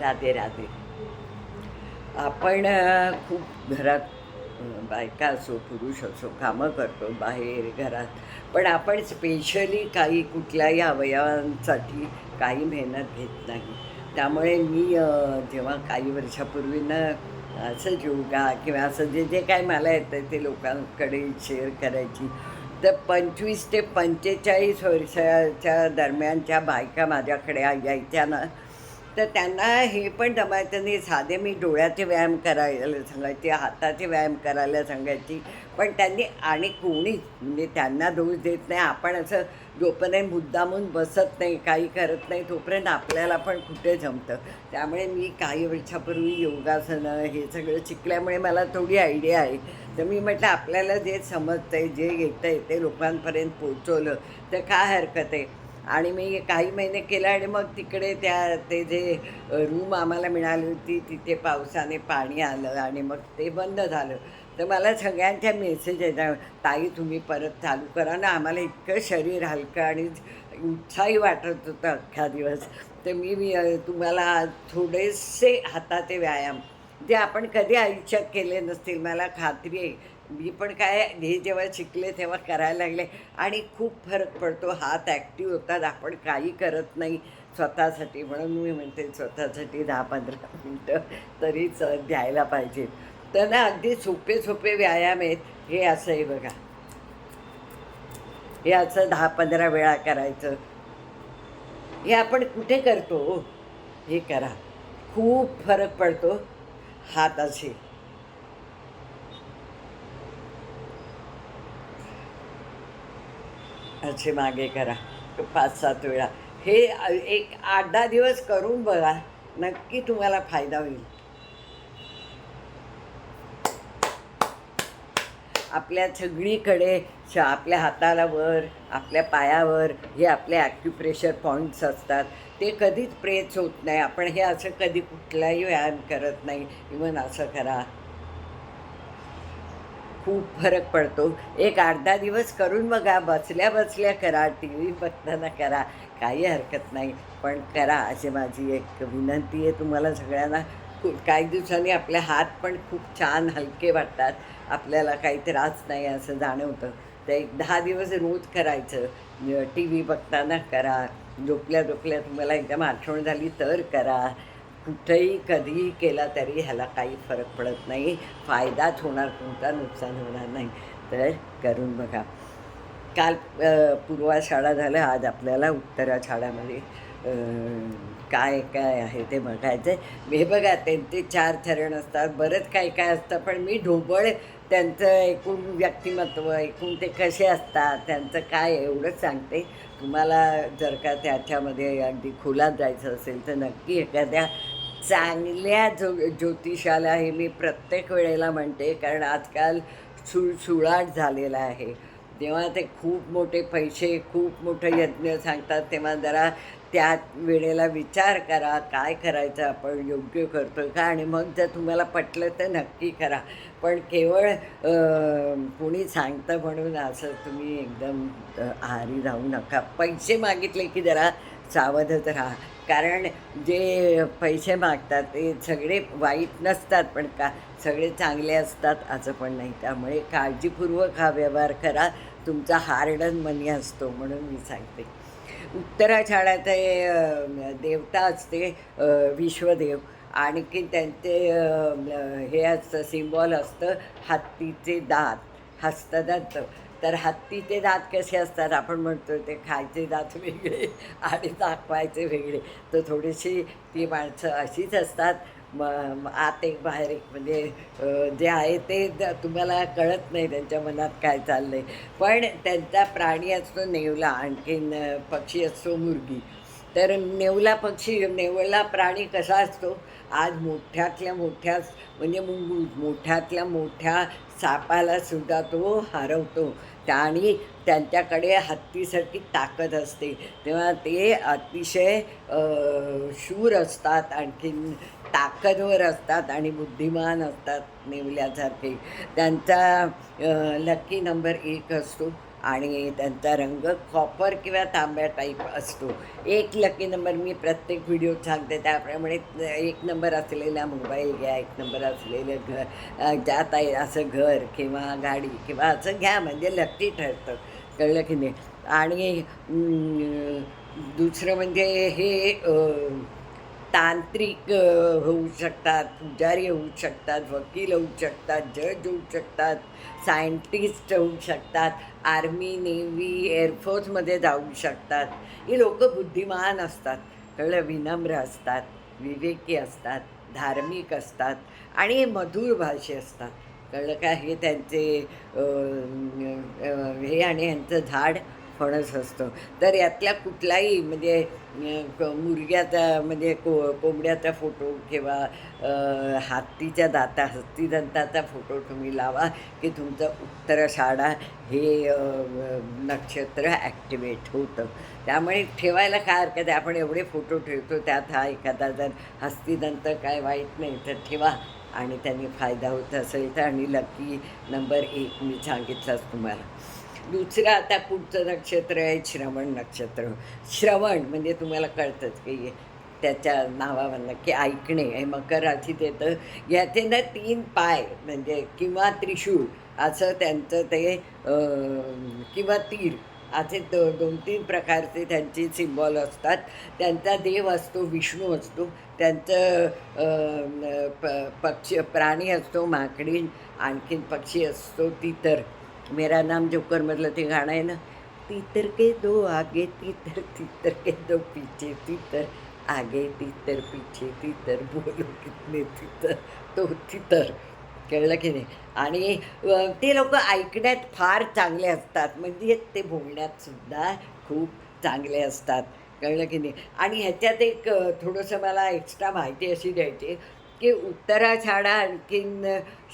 राधे राधे. आपण खूप घरात बायका असो पुरुष असो कामं करतो बाहेर घरात. पण आपण स्पेशली काही कुठल्याही अवयवांसाठी काही मेहनत घेत नाही. त्यामुळे मी जेव्हा काही वर्षापूर्वी ना असं योगा किंवा असं जे जे काय मला येतं ते लोकांकडे शेअर करायची. तर पंचवीस ते पंचेचाळीस वर्षाच्या दरम्यानच्या बायका माझ्याकडे यायच्या ना तर त्यांना हे पण जमायचं नाही साधे मी डोळ्याचे व्यायाम करायला सांगायचे हाताचे व्यायाम करायला सांगायची. पण त्यांनी आणि कोणीच म्हणजे त्यांना दोष देत नाही. आपण असं जोपर्यंत मुद्दामून बसत नाही काही करत नाही तोपर्यंत आपल्याला पण कुठे जमतं. त्यामुळे मी काही वर्षापूर्वी योगासनं हे सगळं शिकल्यामुळे मला थोडी आयडिया आहे. तर मी म्हटलं आपल्याला जे समजतं आहे जे येतं आहे ते लोकांपर्यंत पोचवलं तर काय हरकत आहे? आणि मी काही महिने केलं आणि मग तिकडे त्या ते जे रूम आम्हाला मिळाली होती तिथे पावसाने पाणी आलं आणि मग ते बंद झालं. तर मला सगळ्यांच्या मेसेज येतात ताई तुम्ही परत चालू करा ना आम्हाला इतकं शरीर हलकं आणि उत्साही वाटत होतं अख्खा दिवस. तर मी मी, तुम्हाला थोडेसे हाताचे व्यायाम जे आपण कधी आयुष्यात केले नसतील मला खात्री आहे मी पण काय हे जेव्हा शिकले तेव्हा करायला लागले. आणि खूप फरक पडतो. हात ॲक्टिव्ह होतात. आपण काही करत नाही स्वतःसाठी. म्हणून मी म्हणते स्वतःसाठी दहा पंधरा मिनटं तरीच द्यायला पाहिजे. तर ना अगदी सोपे सोपे व्यायाम आहेत. हे असं आहे बघा. हे असं दहा पंधरा वेळा करायचं. हे आपण कुठे करतो? हे करा. खूप फरक पडतो. हात असे. असे मागे करा. पाच सात वेळा. हे एक आठ दहा दिवस करून बघा. नक्की तुम्हाला फायदा होईल. आपल्या सगळीकडे आपल्या हाताला वर आपल्या पायावर हे आपले ॲक्युप्रेशर पॉईंट्स असतात. ते कधीच प्रेच होत नाही. आपण हे असं कधी कुठलाही व्यायाम करत नाही. इवन असं करा. खूप फरक पडतो. एक अर्धा दिवस करून बघा बसल्या बसल्या करा टी व्ही बघताना करा काही हरकत नाही. पण करा अशी माझी एक विनंती आहे तुम्हाला सगळ्यांना. खूप काही दिवसांनी आपले हात पण खूप छान हलके वाटतात. आपल्याला काही त्रास नाही असं जाणवतं. तर एक दहा दिवस रोज करायचं. टी व्ही बघताना करा. झोपल्या झोपल्या तुम्हाला एकदम आठवण झाली तर करा. कुठेही कधीही केला तरी ह्याला काही फरक पडत नाही. फायदाच होणार तुमचा नुकसान होणार नाही. तर करून बघा. काल पूर्वा शाळा झालं आज आपल्याला उत्तरा शाळामध्ये काय काय आहे ते बघायचं आहे हे बघा त्यांचे चार चरण असतात. बरंच काय काय असतं पण मी ढोबळ त्यांचं एकूण व्यक्तिमत्व एकूण ते कसे असतात त्यांचं काय एवढंच सांगते. तुम्हाला जर का त्याच्यामध्ये अगदी खोलात जायचं असेल तर नक्की एखाद्या चांगल्या जो ज्योतिषाला हे मी प्रत्येक वेळेला म्हणते कारण आजकाल सुळसुळाट झालेला आहे. तेव्हा ते खूप मोठे पैसे खूप मोठं यज्ञ सांगतात तेव्हा जरा त्या वेळेला विचार करा काय करायचं आपण योग्य करतो का? आणि मग जर तुम्हाला पटलं तर नक्की करा. पण केवळ कुणी कोणी सांगतं म्हणून असं तुम्ही एकदम आहारी राहू नका. पैसे मागितले की जरा सावधच राहा. कारण जे पैसे मागतात ते सगळे वाईट नसतात पण का सगळे चांगले असतात असं पण नाही. त्यामुळे काळजीपूर्वक हा व्यवहार करा. तुमचा हार्डन मनी असतो म्हणून मी सांगते. उत्तराषाढाचे अ, देवता असते विश्वदेव. आणखी त्यांचे हे असतं सिम्बॉल असतं हत्तीचे दात हस्तदंत तर हत्तीचे दात कसे असतात आपण म्हणतो ते खायचे दात वेगळे आणि दाखवायचे वेगळे. तर थोडीशी ती माणसं अशीच असतात म आत एक बाहेर एक म्हणजे जे आहे ते तुम्हाला कळत नाही त्यांच्या मनात काय चाललं आहे पण त्यांचा प्राणी असतो नेवला आणखीन पक्षी असतो मुर्गी. तर नेवला पक्षी नेवला प्राणी कसा असतो? आज मोठ्यातल्या मोठ्या म्हणजे मोठ्यातल्या मोठ्या सापाला सुद्धा तो हरवतो. आणि त्यांच्याकडे हत्तीसारखी ताकद असते. तेव्हा ते अतिशय शूर असतात आणखीन ताकदवर असतात आणि बुद्धिमान असतात नेवल्यासारखे. त्यांचा लकी नंबर एक असतो आणि त्यांचा रंग कॉपर किंवा तांब्या टाईप असतो. एक लकी नंबर मी प्रत्येक व्हिडिओत सांगते. त्याप्रमाणे एक नंबर असलेला मोबाईल घ्या एक नंबर असलेलं घर जात ज्यात आहे असं घर किंवा गाडी किंवा असं घ्या म्हणजे लकी ठरतं. कळलं की नाही? आणि दुसरं म्हणजे हे तांत्रिक होऊ शकतात पुजारी होऊ शकतात वकील होऊ शकतात जज होऊ शकतात सायंटिस्ट होऊ शकतात आर्मी नेव्ही एअरफोर्समध्ये जाऊ शकतात. ही लोकं बुद्धिमान असतात कळलं विनम्र असतात विवेकी असतात धार्मिक असतात आणि मधुर भाषे असतात. कळलं का? हे त्यांचे हे आणि यांचं झाड फणस असतं. तर यातल्या कुठलाही म्हणजे मुर्ग्याचा म्हणजे को कोंबड्याचा फोटो किंवा हत्तीच्या दाता हत्तीदंताचा फोटो तुम्ही लावा की तुमचं उत्तराषाढा हे नक्षत्र ॲक्टिवेट होतं. त्यामुळे ठेवायला काय हरकत आहे? आपण एवढे फोटो ठेवतो त्यात हा एखादा जर हस्तिदंत काय वाईट नाही तर ठेवा आणि त्यांनी फायदा होत असेल तर आणि लकी नंबर एक मी सांगितलाच तुम्हाला. दुसरं आता पुढचं नक्षत्र आहे श्रवण नक्षत्र. श्रवण म्हणजे तुम्हाला कळतंच की त्याच्या नावावरनं की ऐकणे. हे मकर राशीत येतं. याचे ना तीन पाय म्हणजे किंवा त्रिशूळ असं त्यांचं ते किंवा तीर असे दो दोन तीन प्रकारचे त्यांचे सिम्बॉल असतात. त्यांचा देव असतो विष्णू असतो. त्यांचं प पक्षी प्राणी असतो माकडी आणखीन पक्षी असतो तितर. मेरा नाम जोकरमधलं ते गाणं आहे ना। तितर के दो आगे तितर तितर के दो पीछे तितर आगे तितर पीछे तितर बोलो कितने तितर तो तितर कळलं की नाही? आणि ते लोक ऐकण्यात फार चांगले असतात म्हणजे ते बोलण्यात सुद्धा खूप चांगले असतात कळलं की नाही? आणि ह्याच्यात एक थोडंसं मला एक्स्ट्रा माहिती अशी द्यायची की उत्तराषाढा आणखीन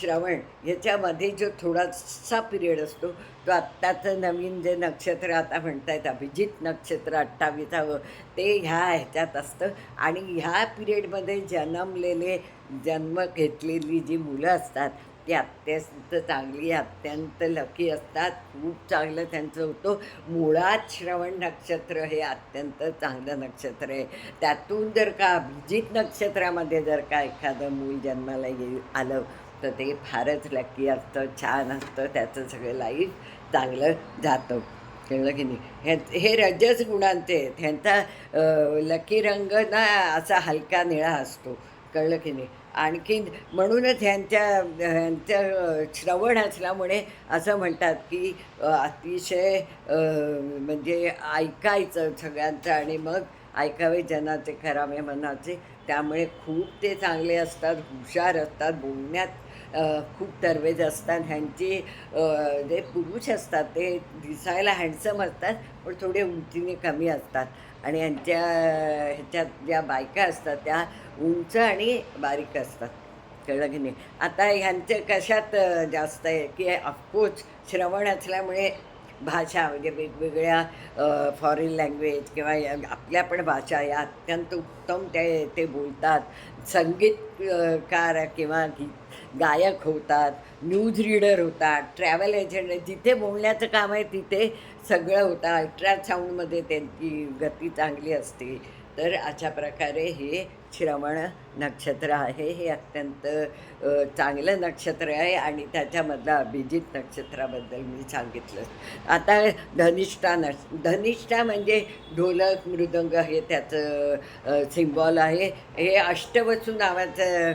श्रवण ह्याच्यामध्ये जो थोडासा पिरियड असतो तो आत्ताचं नवीन जे नक्षत्र आता म्हणतायत अभिजित नक्षत्र अठ्ठावीसावं ते ह्या ह्याच्यात असतं. आणि ह्या पिरियडमध्ये जन्मलेले जन्म घेतलेली जी मुलं असतात ती अत्यंत चांगली अत्यंत लकी असतात. खूप चांगलं त्यांचं होतं. मुळात श्रवण नक्षत्र हे अत्यंत चांगलं नक्षत्र आहे. त्यातून जर का अभिजित नक्षत्रामध्ये जर का एखादं मूल जन्माला येईल आलं तर ते फारच लकी असतं छान असतं त्याचं सगळं लाईफ चांगलं जातं. कळलं की नाही? हे हे रजस गुणांचे आहेत. ह्यांचा लकी रंग ना असा हलका निळा असतो. कळलं की नाही? आणखीन म्हणूनच ह्यांच्या ह्यांचं श्रवण असल्यामुळे असं म्हणतात की अतिशय म्हणजे ऐकायचं सगळ्यांचं आणि मग ऐकावे जनाचे खरावे मनाचे. त्यामुळे खूप ते चांगले असतात हुशार असतात बोलण्यात खूप तरवेज असतात. ह्यांचे जे पुरुष असतात ते दिसायला हँडसम असतात पण थोडे उंचीने कमी असतात. आणि यांच्या ह्याच्यात ज्या बायका असतात त्या उंच आणि बारीक असतात. कळलं की नाही? आता ह्यांचं कशात जास्त आहे? की ऑफकोर्स श्रवण असल्यामुळे भाषा म्हणजे वेगवेगळ्या फॉरेन लँग्वेज किंवा या- आपल्या पण भाषा या अत्यंत उत्तम ते ते बोलतात. संगीतकार किंवा गीत गायक होतात न्यूज रीडर होतात ट्रॅव्हल एजंट जिथे बोलण्याचं काम आहे तिथे सगळं होतं. अल्ट्रासाऊंडमध्ये त्यांची गती चांगली असते. तर अशा प्रकारे हे श्रवण नक्षत्र आहे. हे अत्यंत चांगलं नक्षत्र आहे आणि त्याच्यामधलं अभिजित नक्षत्राबद्दल मी सांगितलं आता धनिष्ठा नक्ष धनिष्ठा म्हणजे ढोलक मृदंग हे त्याचं सिम्बॉल आहे. हे अष्टवसू नावाचं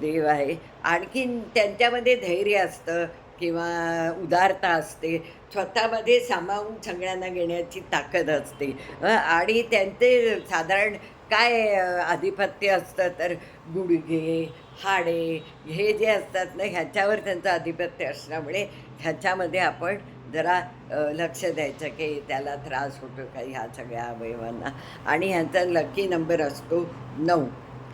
देव आहे. आणखीन त्यांच्यामध्ये धैर्य असतं किंवा उदारता असते. स्वतःमध्ये सामावून सगळ्यांना घेण्याची ताकद असते. आणि त्यांचे साधारण काय आधिपत्य असतं तर गुडघे हाडे हे जे असतात ना ह्याच्यावर त्यांचं आधिपत्य असल्यामुळे ह्याच्यामध्ये आपण जरा लक्ष द्यायचं की त्याला त्रास होतो का ह्या सगळ्या अवयवांना. आणि ह्यांचा लकी नंबर असतो नऊ.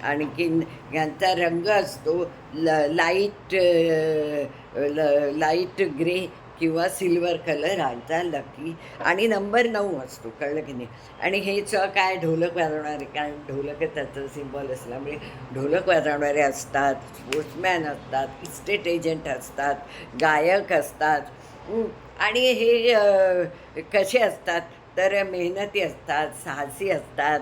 आणखीन ह्यांचा रंग असतो ल लाइट ल लाइट ग्रे किंवा सिल्वर कलर ह्यांचा लकी. आणि नंबर नऊ असतो कळलं की नाही? आणि हेच काय ढोलक वाजवणारे कारण ढोलक त्याचं सिम्बॉल असल्यामुळे ढोलक वाजवणारे असतात स्पोर्ट्समॅन असतात इस्टेट एजंट असतात गायक असतात. आणि हे कसे असतात? तर मेहनती असतात साहसी असतात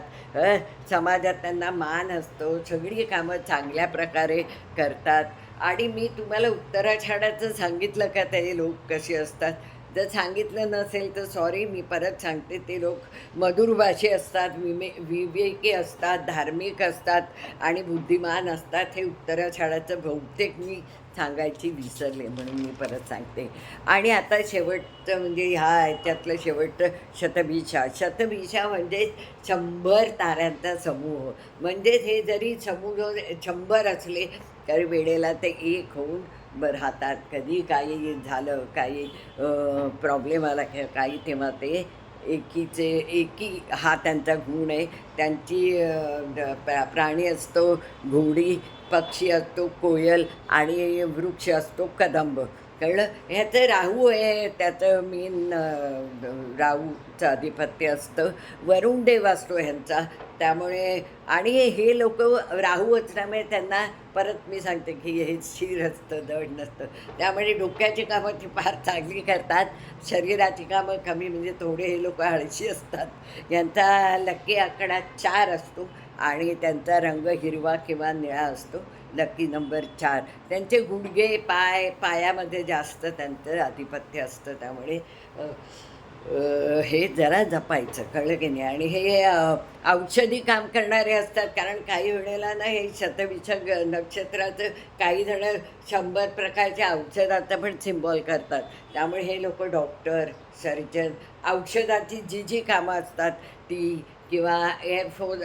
समाजात त्यांना मान असतो सगळी कामं चांगल्या प्रकारे करतात. आणि मी तुम्हाला उत्तराषाढाचं सांगितलं का ते लोक कसे असतात? जर सांगितलं नसेल तर सॉरी मी परत सांगते. ते लोक मधुरभाषी असतात विमे विवेकी असतात धार्मिक असतात आणि बुद्धिमान असतात. हे उत्तराषाढाचं बहुतेक मी सांगायची विसरले म्हणून मी परत सांगते. आणि आता शेवटचं म्हणजे ह्या ह्याच्यातलं शेवटचं शतभिषा. शतभिषा म्हणजे शंभर ताऱ्यांचा समूह. म्हणजेच हे जरी समूह शंभर असले कारण वेळेला ते एक होऊन ब राहतात. कधी काही झालं काही प्रॉब्लेम आला काही तेव्हा ते एकीचे एकी हा त्यांचा गुण आहे. त्यांची प्रा प्राणी असतो घोडी पक्षी असतो कोयल आणि वृक्ष असतो कदंब. कळलं? ह्याचं राहू आहे. त्याचं मेन राहूचं आधिपत्य असतं. वरुण देव असतो ह्यांचा. त्यामुळे आणि हे लोक राहू असल्यामुळे त्यांना परत मी सांगते की हे शिर असतं दड नसतं. त्यामुळे डोक्याची कामं ती फार चांगली करतात. शरीराची कामं कमी म्हणजे थोडे हे लोक आळशी असतात. यांचा लकी आकडा चार असतो आणि त्यांचा रंग हिरवा किंवा निळा असतो. लकी नंबर चार. त्यांचे गुडघे पाय पायामध्ये जास्त त्यांचं आधिपत्य असतं त्यामुळे हे जरा जपायचं कळलं की नाही? आणि हे औषधी काम करणारे असतात कारण काही वेळेला ना हे शतविष नक्षत्राचं काही जण शंभर प्रकारच्या औषधाचं पण सिम्बॉल करतात. त्यामुळे हे लोक डॉक्टर सर्जन औषधाची जी जी कामं असतात ती किंवा एअरफोर्स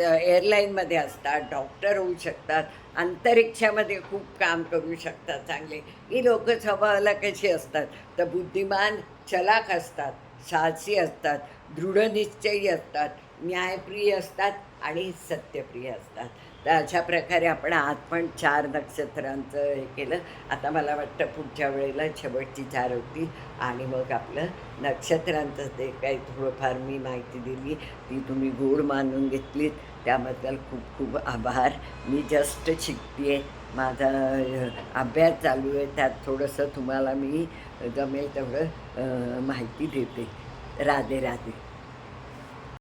एअरलाईनमध्ये असतात डॉक्टर होऊ शकतात अंतरिक्षामध्ये खूप काम करू शकतात चांगले. ही लोक स्वभावाला कशी असतात? तर बुद्धिमान चलाख असतात साहसी असतात दृढनिश्चयी असतात न्यायप्रिय असतात आणि सत्यप्रिय असतात. तर अशा प्रकारे आपण आज पण चार नक्षत्रांचं हे केलं. आता मला वाटतं पुढच्या वेळेला शेवटची चार होती आणि मग आपलं नक्षत्रांचं ते काही थोडंफार मी माहिती दिली. ती तुम्ही गोड मानून घेतलीत. त्याबद्दल खूप खूप आभार. मी जस्ट शिकते माझा अभ्यास चालू आहे त्यात थोडंसं तुम्हाला मी जमेल तेवढं माहिती देते. राधे राधे.